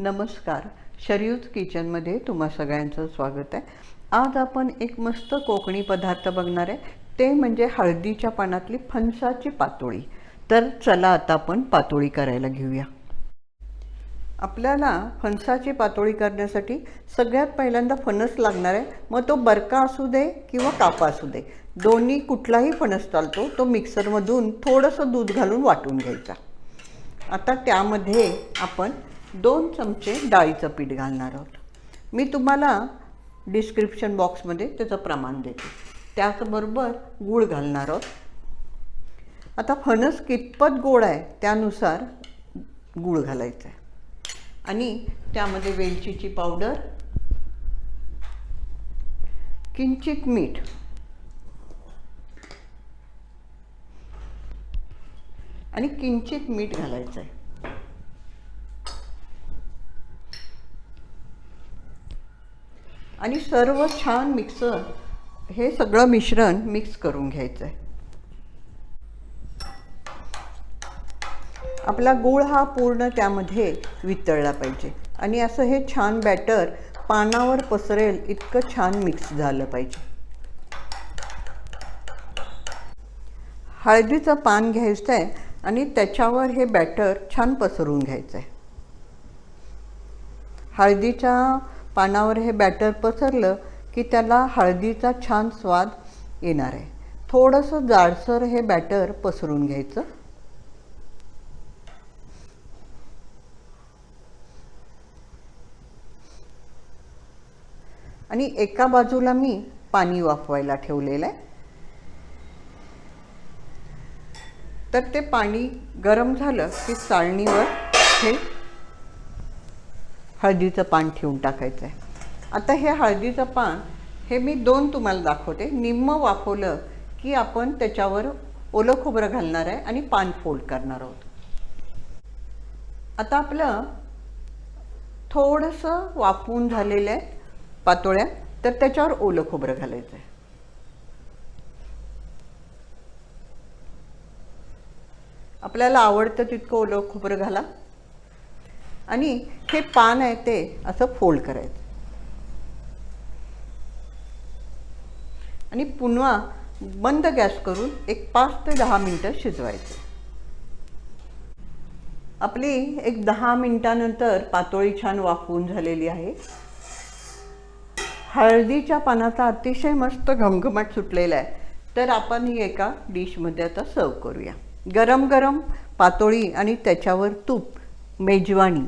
नमस्कार. शरयूज किचनमध्ये तुम्हा सगळ्यांचं स्वागत आहे. आज आपण एक मस्त कोकणी पदार्थ बघणार आहे. ते म्हणजे हळदीच्या पानातली फणसाची पातोळी. तर चला आता आपण पातोळी करायला घेऊया. आपल्याला फणसाची पातोळी करण्यासाठी सगळ्यात पहिल्यांदा फणस लागणार आहे. मग तो बरका असू दे किंवा कापा असू दे. दोन्ही कुठलाही फणस चालतो तो मिक्सरमधून थोडंसं दूध घालून वाटून घ्यायचा. आता त्यामध्ये आपण दोन चमचे डाळीचं पीठ घालणार आहोत. मी तुम्हाला डिस्क्रिप्शन बॉक्समध्ये त्याचं प्रमाण देते. त्याचबरोबर गूळ घालणार आहोत. आता फणस कितपत गोड आहे त्यानुसार गूळ घालायचं आहे आणि त्यामध्ये वेलचीची पावडर किंचित मीठ आणि किंचित मीठ घालायचं आहे आणि सर्व छान मिक्सर हे सगळं मिश्रण मिक्स करून घ्यायचं आहे आपला गूळ हा पूर्ण त्यामध्ये वितळला पाहिजे. आणि असं हे छान बॅटर पानावर पसरेल इतकं छान मिक्स झालं पाहिजे. हळदीचं पान घ्यायचं आहे आणि त्याच्यावर हे बॅटर छान पसरून घ्यायचं आहे हळदीच्या पानावर हे बॅटर पसरलं की त्याला हळदीचा छान स्वाद येणार आहे. थोडंसं जाडसर हे बॅटर पसरून घ्यायचं. आणि एका बाजूला मी पाणी वाफवायला ठेवलेलं आहे. तर ते पाणी गरम झालं की चाळणीवर हे हळदीचं पान ठेवून टाकायचं आहे आता हे हळदीचं पान हे मी दोन तुम्हाला दाखवते. निम्म वाफवलं की आपण त्याच्यावर ओलं खोबरं घालणार आहे आणि पान फोल्ड करणार आहोत. आता आपलं थोडंसं वाफवून झालेलं आहे पातोळ्या तर त्याच्यावर ओलं खोबरं घालायचं आहे आपल्याला आवडतं तितकं ओलं खोबरं घाला. आणि हे पान आहे ते असं फोल्ड करायचं. आणि पुन्हा बंद गॅस करून एक पाच ते दहा मिनटं शिजवायचं. आपली एक दहा मिनटानंतर पातोळी छान वाफवून झालेली आहे. हळदीच्या पानाचा अतिशय मस्त घमघमाट सुटलेला आहे. तर आपण ही एका डिशमध्ये आता सर्व करूया. गरम गरम पातोळी आणि त्याच्यावर तूप मेजवानी